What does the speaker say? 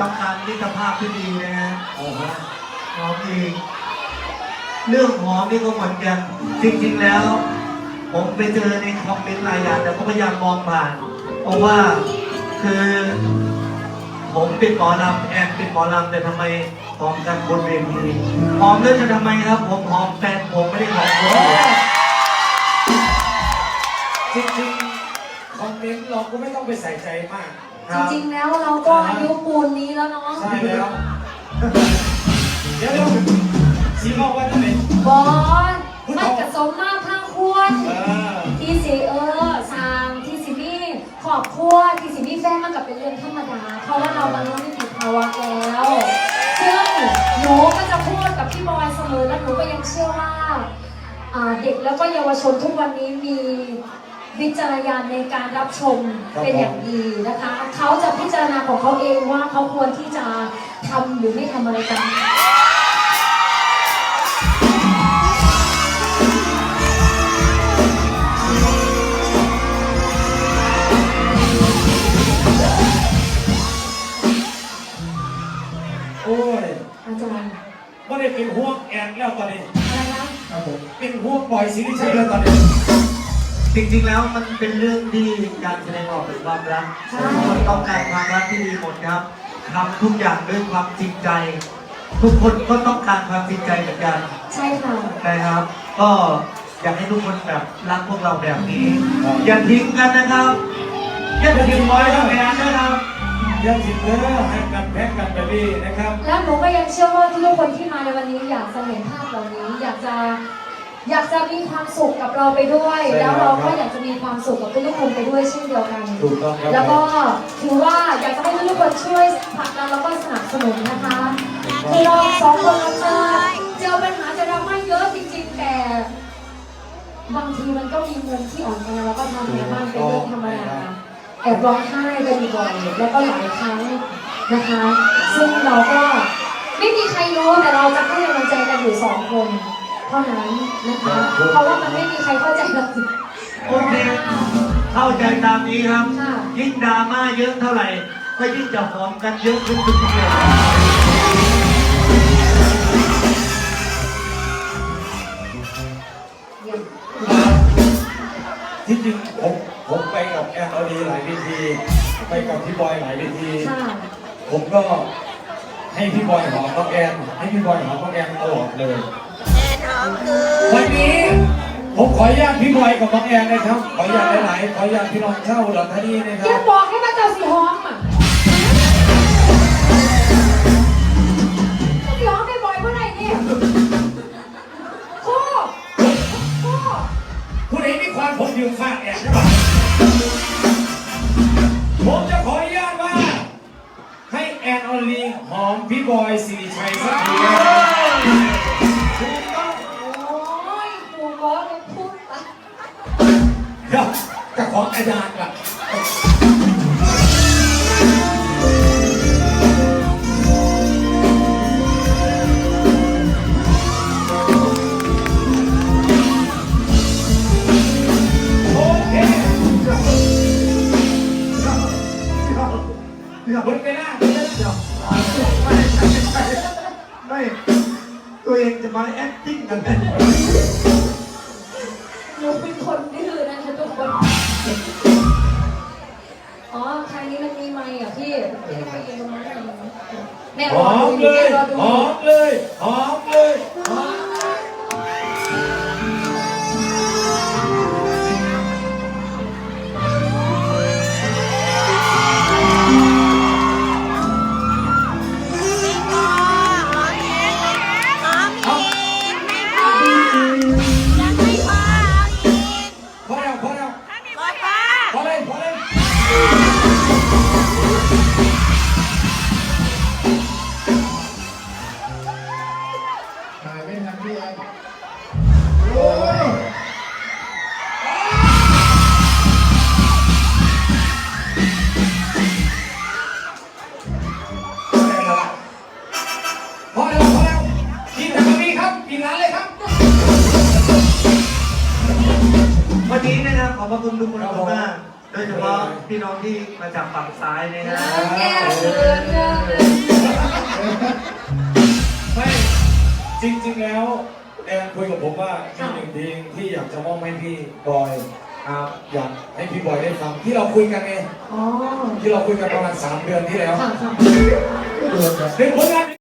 การมิตรภาพที่ดีนะฮะเอาฮะหอมอีกเรื่องหอมนี่ก็เหมือนกัน จริงๆแล้ว ผมไปเจอในคอมเมนต์หลายอย่างแต่ก็พยายามมองผ่าน เพราะว่าคือ ผมเป็นหมอลำแอนเป็นหมอลำแต่ทำไมหอมกันบนเวทีหอมแล้วจะทำไมครับ ผมหอมแฟนผมไม่ได้หอมคนอื่นจริงๆคอมเมนต์เราก็ไม่ต้องไปใส่ใจมากค จรับริงๆแล้วเราก็อายุปูนนี้แล้วเนาะใช่แล้วเดี๋ยวเดี๋ยวสีบอกว่าจะเป็นบอสมันกระสมมากทั้งควรเออที่สิเออสร้างที่สิมีขอบครัวที่สิมีแฟนมันกับเป็นเรื่องธรรมดา เพราะว่าเราบรรลุนิติภาวะแล้วซึ่งหนูก็จะพูดกับพี่บอยเสมอและหนูก็ยังเชื่อว่าอ่าเด็กแล้วก็เยาวชนทุกวันนี้มี วิจารณญาณในการรับชมเป็นอย่างดีนะคะ เขาจะพิจารณาของเขาเองว่าเขาควรที่จะทำหรือไม่ทำอะไรกัน โอ้ยอาจารย์ไม่ได้เป็นห่วงแอนแล้วตอนนี้อะไรนะครับผม เป็นห่วงบอยสิริชัยแล้วตอนนี้ จริงๆแล้วมันเป็นเรื่องที่การแสดงออกถึงความรักทุกคนต้องการความรักที่ดีหมดครับทำทุกอย่างด้วยความจริงใจ ทุกคนก็ต้องการความจริงใจเหมือนกันใช่ค่ะนะครับ ก็อยากให้ทุกคนแบบรักพวกเราแบบนี้ อย่าทิ้งกันนะครับอย่าทิ้งบอยกับแอนนะครับอยังสิเด้อให้กันแพ็กกันไปดีนะครับ แล้วหนูก็ยังเชื่อว่าทุกคนที่มาในวันนี้อยากจะเห็นภาพเหล่านี้อยากจะ อยากจะมีความสุขกับเราไปด้วย ใช่แล้วเราครัก็บอยากจะมีความสุขกับทุกๆคนไปด้วยเช่นเดียวกัน ถูกต้องครับ แล้วก็ถือว่าอยากจะให้ทุกๆคนช่วยผลักดันแล้วก็สนับสนุนนะคะคือเราสองคนเราเจอเจอปัญหาเจอดราม่าเยอะจริงๆ แต่ บางทีมันก็มีมุมที่อ่อนแอแล้วก็ทำแพ้บ้างเป็นเรื่องธรรมดาแอบร้องไห้กันบ่อยแล้วก็หลายครั้งนะคะ ซึ่งเราก็ไม่มีใครรู้แต่เราจะให้กำลังใจกันอยู่สองคนเท่านั้นนะคะ เพราะว่ามันไม่มีใครเข้าใจเราโอเคเข้าใจตามนี้ครับ ค่ะ ยิ่งดราม่าเยอะเท่าไหร่ ก็ยิ่งจะหอมกันเยอะขึ้นทุกทีเลยเยี่ยมที่จริงผมผมไปกับแอนอดีหลายเวทีไปกับพี่บอยหลายเวทีค่ะผมก็ให้พี่บอยหอมน้องแอนให้พี่บอยหอมน้องแอนตลอดเลย วันนี้ผมขออนุญาตพี่บอยกับน้องแอนนะครับ ขออนุญาตหลายๆ ขออนุญาตพี่น้องเช่าหลังท่านี้นะคอย่ารับบอกให้มาเจ้าสีหอมอะสีหอมไปบ่อยเมื่อไหร่เนี่ยโค้โค้ผู้ใดมีความผมยืมฝากแอนใช่ปะผมจะขออนุญาตว่า ให้แอนอลีหอมพี่บอยสิริชัยสักทีนะครับ เดี๋ยวจะขออาจารย์ก่อนโอเคหมดเวลาหมดเวลาเดี๋ยวตัวเองจะมา acting กันเป็นหนูเป็นคน หรออดูมอเลยู่แม่ยรอดูหอมเลยหอม อบพระคุณทุกคนมากโดยเฉพาะพี่น้องที่มาจากฝั่งซ้ายเนี่ยนะแก้วเกินเกินไม่จริงๆแล้วแอนคุยกับผมว่ามีหนึ่งเพลงที่อยากจะมอบให้พี่บอยครับอยากให้พี่บอยได้ฟังที่เราคุยกันไงอ๋อที่เราคุยกันประมาณสามเดือนที่แล้วค่ะค่ะเป็นผลงาน